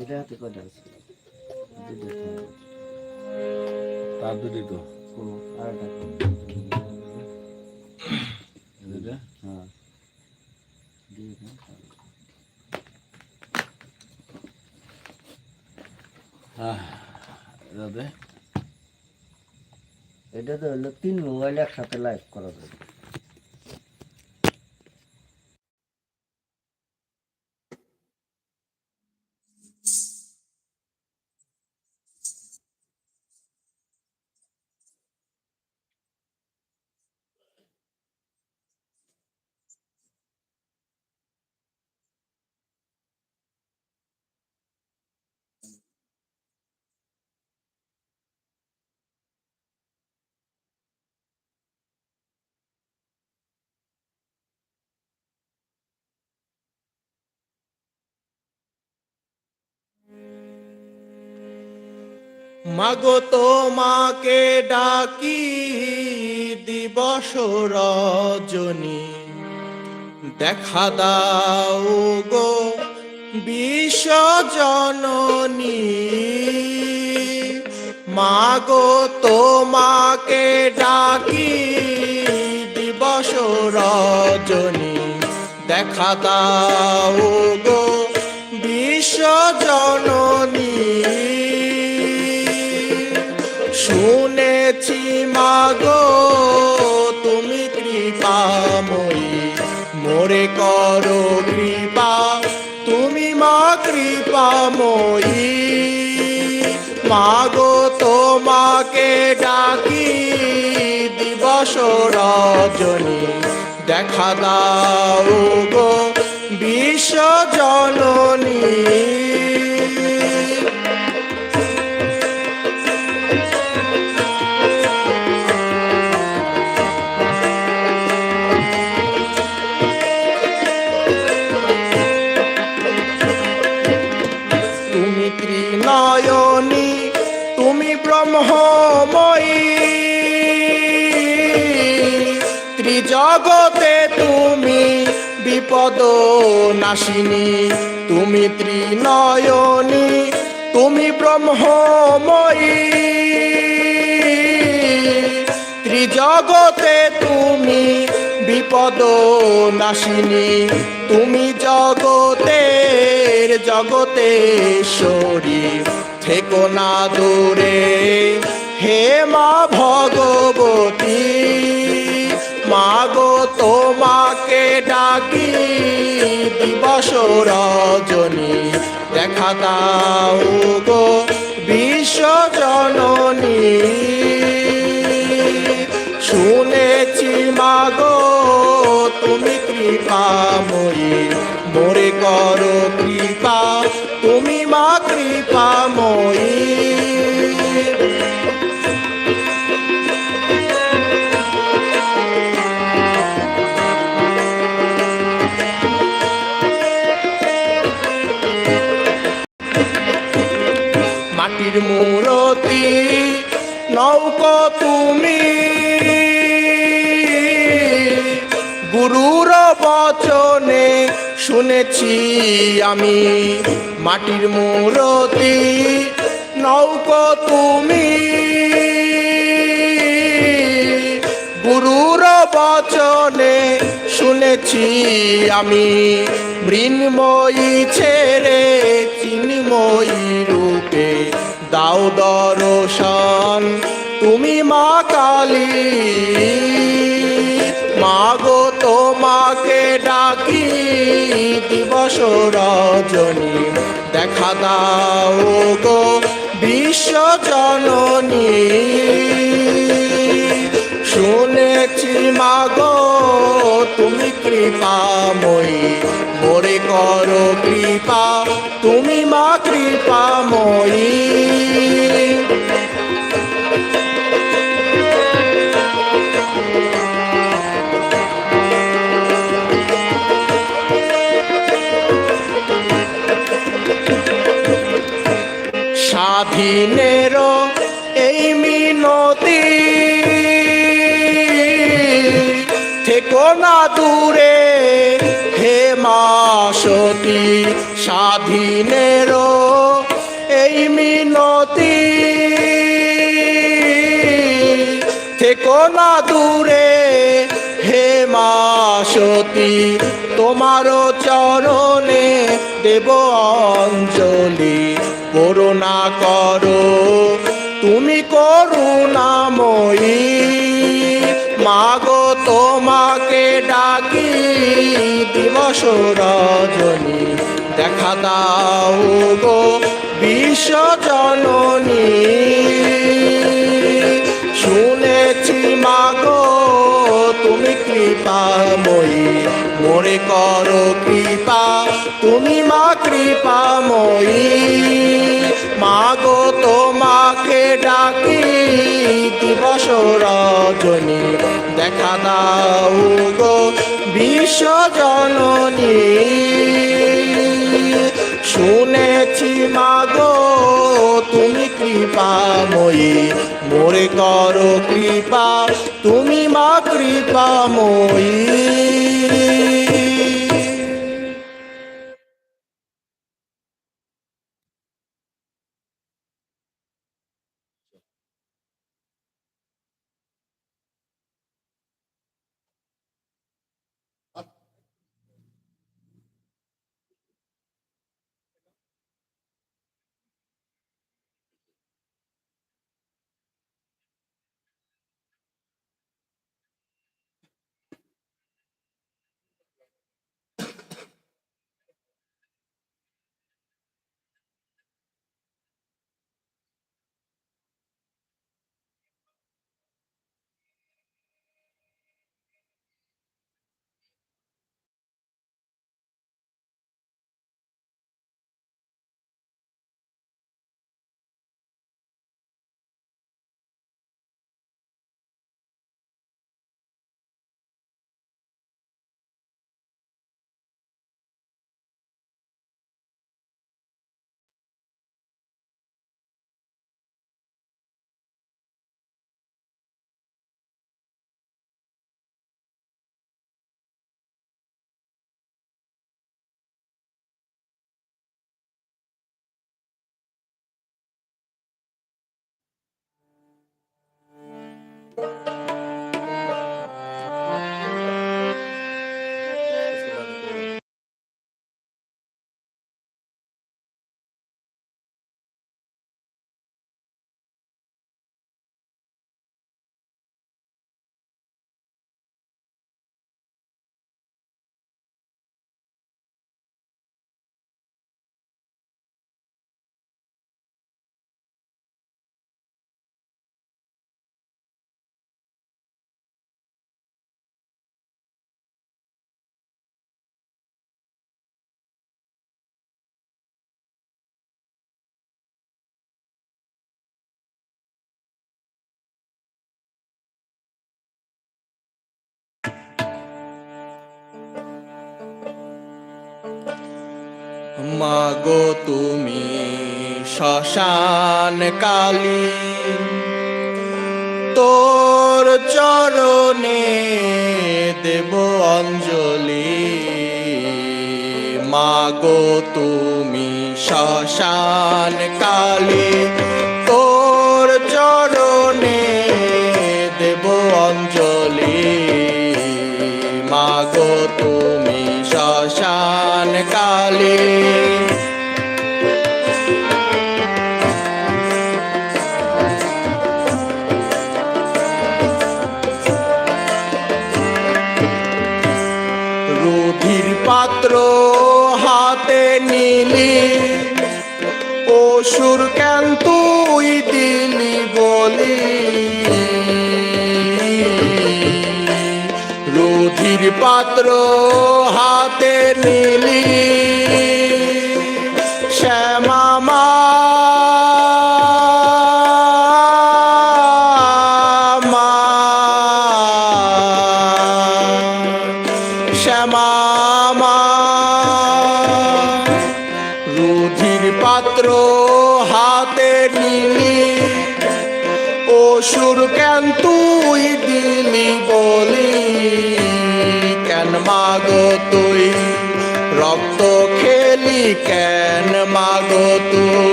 এটা হাতে কয়টা আছে। তার দুটি তো। আর একটা হ্যাঁ। দিয়ে এটা এটা তো হলো তিন মোবাইল একসাথে লাইভ করা যাবে। মাগো তোমাকে ডাকি দিবস রজনী। দেখা দাও গো বিশ্বজননী মাগো তোমাকে ডাকি দিবস রজনী। দেখা দাও গো বিশ্বজননী কৃপাময়ী মাগো তোমাকে ডাকি দিবস রজনী। দেখা দাও গো বিশ্বজননী তুমি বিপদ নাশিনী, তুমি ত্রিনয়নী, তুমি ব্রহ্মময়ী। ত্রিজগতে তুমি বিপদ নাশিনী, তুমি জগতের জগতেশ্বরী থেকো না দূরে, হে মা ভগবতী। মাগো তোমাকে ডাকি, দিবস রজনী, দেখা দাও গো বিশ্বজননী শুনেছি মাগো, তুমি কৃপাময়ী মোরে করো শুনেছি আমি মাটির মূরতি, নৌকো তুমি। গুরুর বচনে শুনেছি আমি, মৃন্ময়ী ছেড়ে চিন্ময়ী রূপে। দাও দর্শন, তুমি মা কালী। দিবস রজনী। দেখা দাও গো বিশ্বজননী শুনেছি মাগো তুমি কৃপাময়ী। মোরে করো কৃপা, তুমি মা কৃপাময়ী। স্বাধীনের এই মিনতি। থেকো না দূরে, হে মা সতী স্বাধীনেরও এই মিনতি। থেকো না দূরে, হে মা সতী তোমার চরণে দেব অঞ্জলি। করুণা করো তুমি করুণাময়ী। মাগো তোমাকে ডাকি দিবস রজনী দেখা দাও গো বিশ্ব কৃপাময়ী। মোরে করো কৃপা, তুমি মা কৃপাময়ী। মাগো তোমাকে ডাকি দিবস রজনী, দেখা দাও গো বিশ্ব জননী। শুনেছি মাগো তুমি কৃপাময়ী মোরে করো কৃপা তুমি মা কৃপাময়ী মাগো তুমি শ্মশান কালী তোর চরণে দেব অঞ্জলি। মাগো তুমি শ্মশান কালী শ্মশান পাত্র হাতে নিলি শ্যামা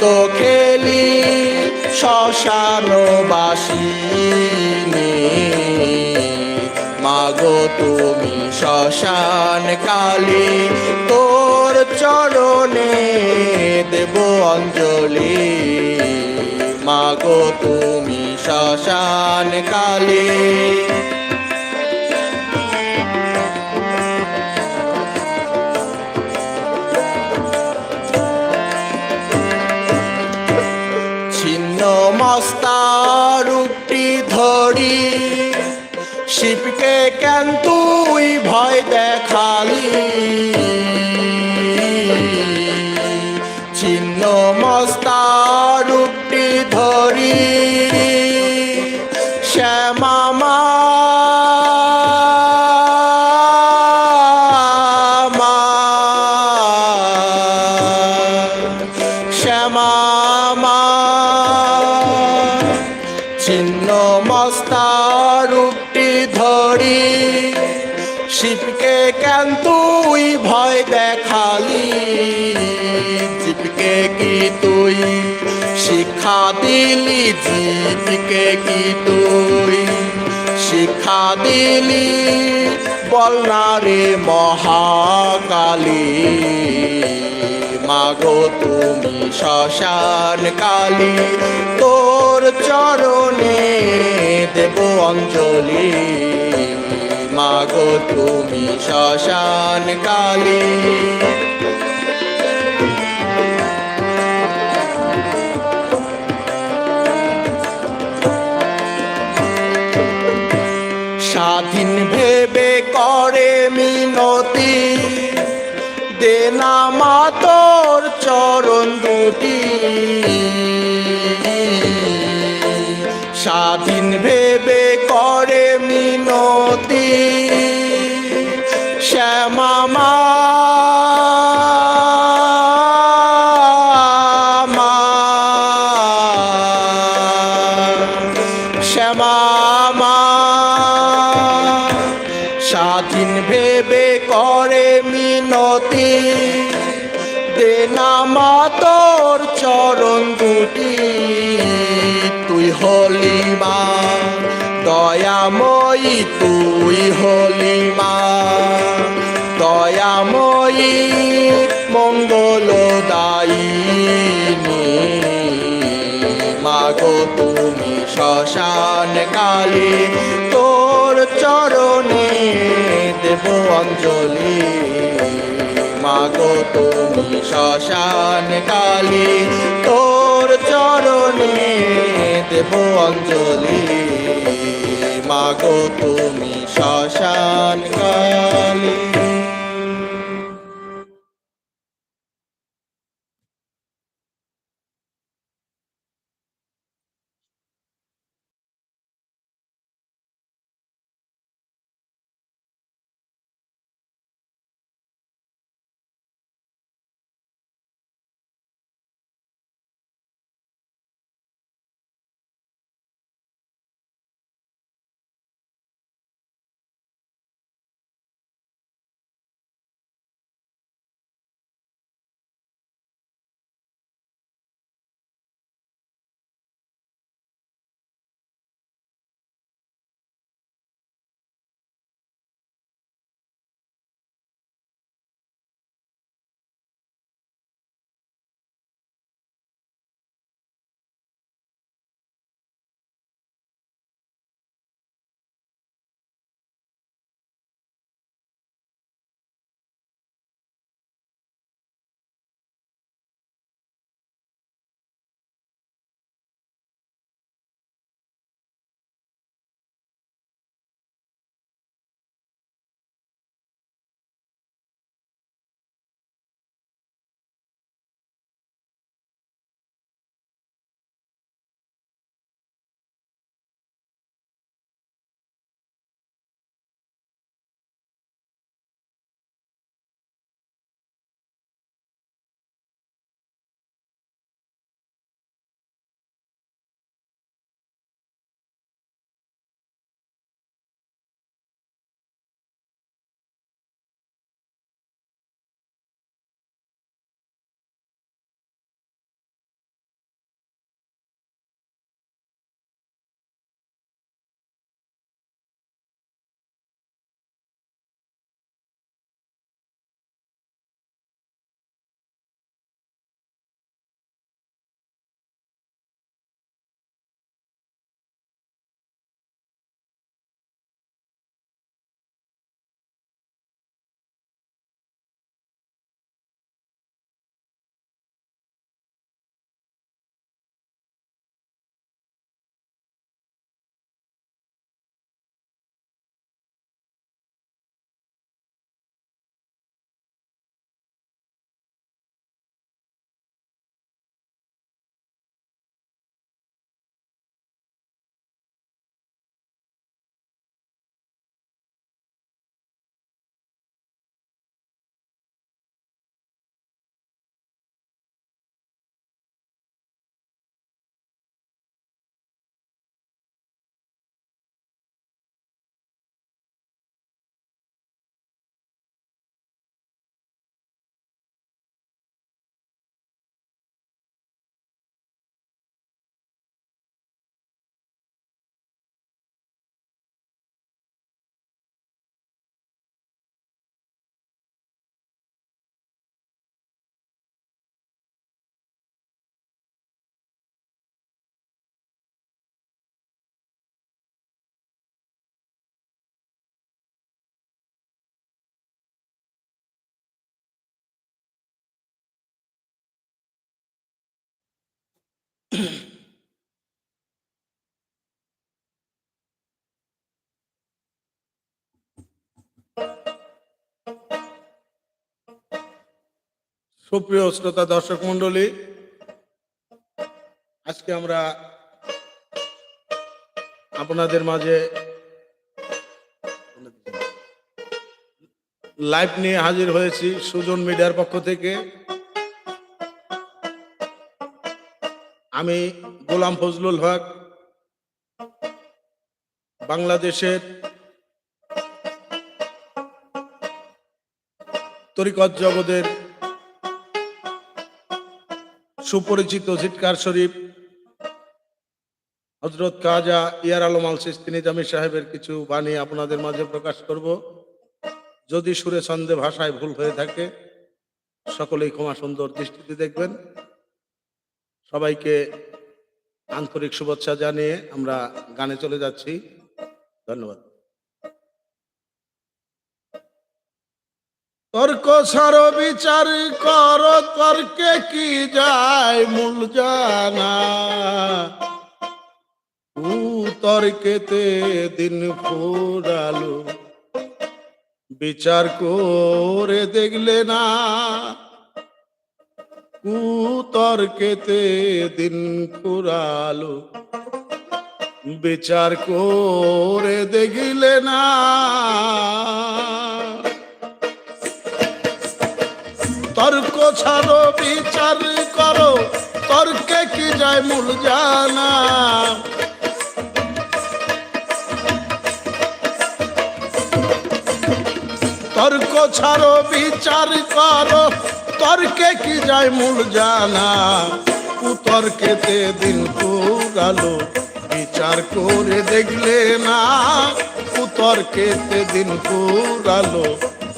রক্ত খেলি শ্মশানবাসিনী মাগো তুমি শ্মশান কালী, তোর চরণে দেব অঞ্জলি। মাগো তুমি শ্মশান কালী শিবকে কেন তুই ভয় দেখালি? শিক্ষা দিলি জীবকে কি তুই? শিক্ষা দিলি বল না রে মহাকালী। মাগো তুমি শ্মশান কালী, তোর চরণে দেব অঞ্জলি। মাগো তুমি শ্মশান কালী। স্বাধীন ভেবে করে মিনতি। দেনা মা তোর চরণ দুটি। স্বাধীন ভেবে দয়াময়ী তুই হলি মা। দয়াময়ী মঙ্গলদায়িনী মাগো তুমি শ্মশান কালী তোর চরণে দেব অঞ্জলি। মাগো তুমি শ্মশান কালী। তোর চরণে দেব অঞ্জলি। মাগো তুমি শ্মশান কালী। সুপ্রিয় শ্রোতা দর্শক মন্ডলী আজকে আমরা আপনাদের মাঝে লাইভ নিয়ে হাজির হয়েছি সুজন মিডিয়ার পক্ষ থেকে। আমি গোলাম ফজলুল হক, বাংলাদেশের তরিকত জগতের সুপরিচিত জিটকার শরীফ, হজরত কাজা ইয়ার আলম আল সিস্তি নিজামী সাহেবের কিছু বাণী আপনাদের মাঝে প্রকাশ করব। যদি সুরে ছন্দে ভাষায় ভুল হয়ে থাকে, সকলেই ক্ষমা সুন্দর দৃষ্টিতে দেখবেন। সবাইকে আন্তরিক শুভেচ্ছা জানিয়ে আমরা গানে চলে যাচ্ছি। ধন্যবাদ। তর্ক সার বিচার কর, তর্কে কি যায় মূল জানা? উ তর্কেতে দিন ফুরালো, বিচার করে দেখলে না কুতর্কেতে দিন ফুরালো। বিচার করে দেখলে না। তর্ক ছাড়ো, বিচার করো, তর্কে কি যায় মূল জানা। তর্ক ছাড়ো, বিচার করো তর্কে কি যায় মূল জানা? কুতর্কেতে দিন পুরালো, বিচার করে দেখলে না। কুতর্কেতে দিন পুরালো,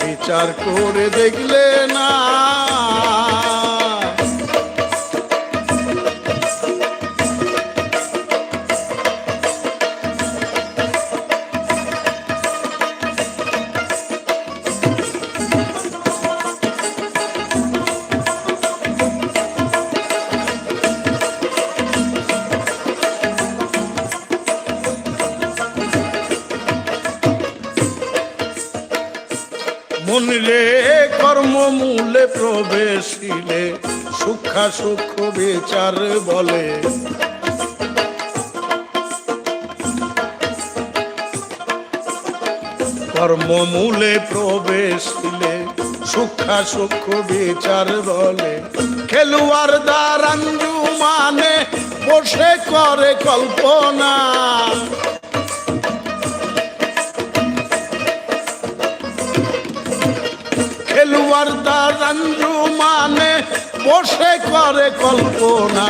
বিচার করে দেখলে না। প্রবেশিলে সুখা সুখ বিচার বলে। কর্ম মূলে প্রবেশিলে সুখা সুখ বিচার বলে। খেলুয়ার দারাঞ্জু মানে বসে করে কল্পনা। খেলুয়ার দারাঞ্জু মানে বসে করে কল্পনা।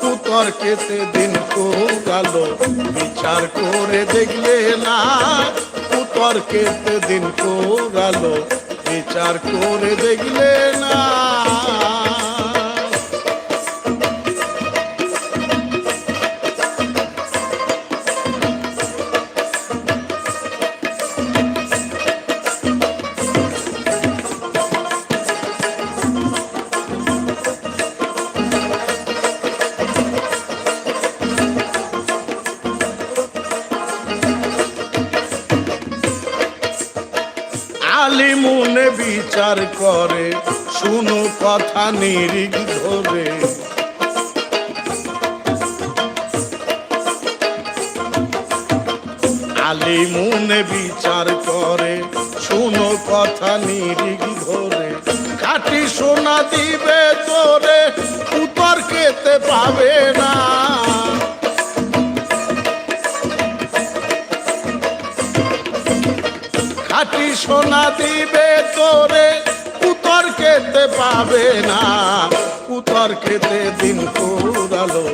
কুতর্কেতে দিন গেল বিচার করে দেখলে না। কুতর্কেতে দিন গেল বিচার করে দেখলে না। বিচার করে, শুনো কথা নিরিখ ধরে। আলিমুনে বিচার করে, শুনো কথা নিরিখ ধরে। কাটি সোনা দিবে তোরে উত্তর খেতে পাবে না। সোনা দিবে তোরে উতর খেতে পাবে না। উতর খেতে দিন পুরালো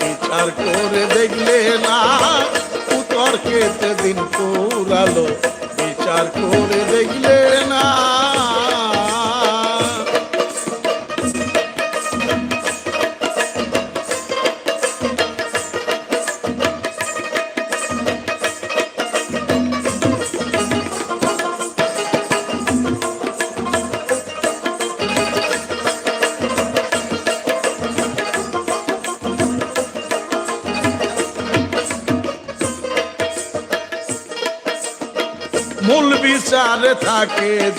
বিচার করে দেখলে না। উতর খেতে দিন পুরালো বিচার করে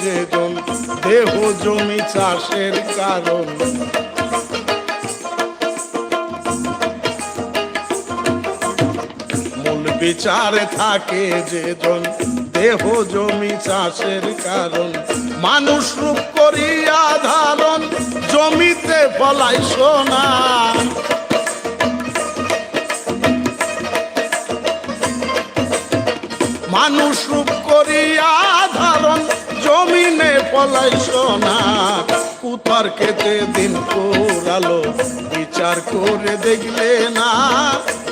যেজন দেহ জমি চাষের কারণ। মূল বিচারে থাকে যেজন দেহ জমি চাষের কারণ। মানুষ রূপ করিয়া ধারণ, জমিতে বলাই সোনা। মানুষ রূপ করিয়া ধারণ জমিনে পলাই সোনা কুতার কেতে দিন কোরালো বিচার করে দেখলে না,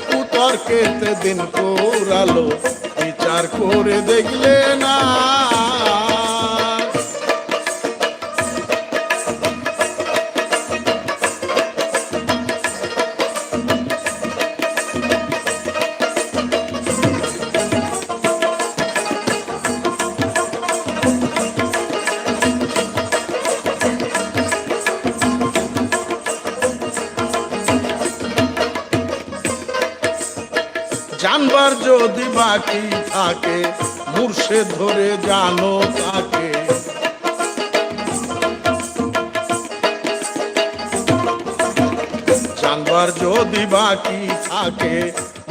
কুতার কেতে দিন কোরালো বিচার করে দেখলে না। বাকি থাকে, মুর্শে ধরে জানো তাকে। জানবার যদি বাকি থাকে,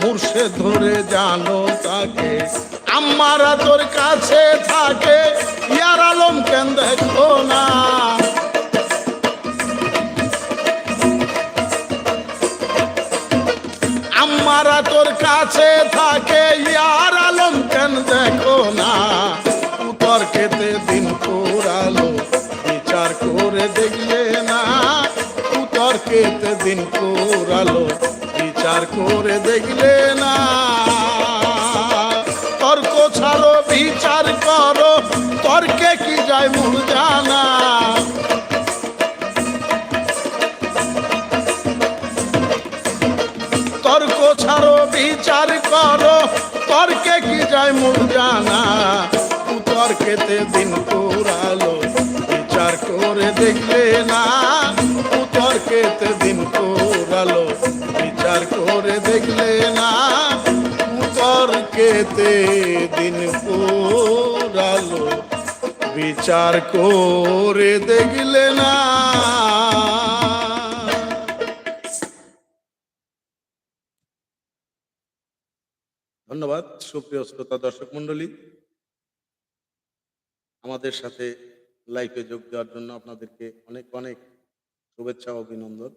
মুর্শে ধরে জানো তাকে। আমারা তোর কাছে থাকে, ইয়ার আলম কেন দেখো না? আমারা তোর কাছে থাকে দিন কোরালো বিচার করে দেখলে না। তর্ক ছাড়ো, বিচার করো, তর্কে কি যায় মূল জানা। তর্ক ছাড়ো, বিচার করো, তর্কে কি যায় মূল জানা। তর্কেতে দিন কোরালো বিচার করে দেখলে না। তর্কেতে দিন কোরালো বিচার করে দেখলে না। ধন্যবাদ, সুপ্রিয় শ্রোতা, দর্শক মন্ডলী আমাদের সাথে লাইভে যোগ দেওয়ার জন্য আপনাদেরকে অনেক অনেক শুভেচ্ছা অভিনন্দন।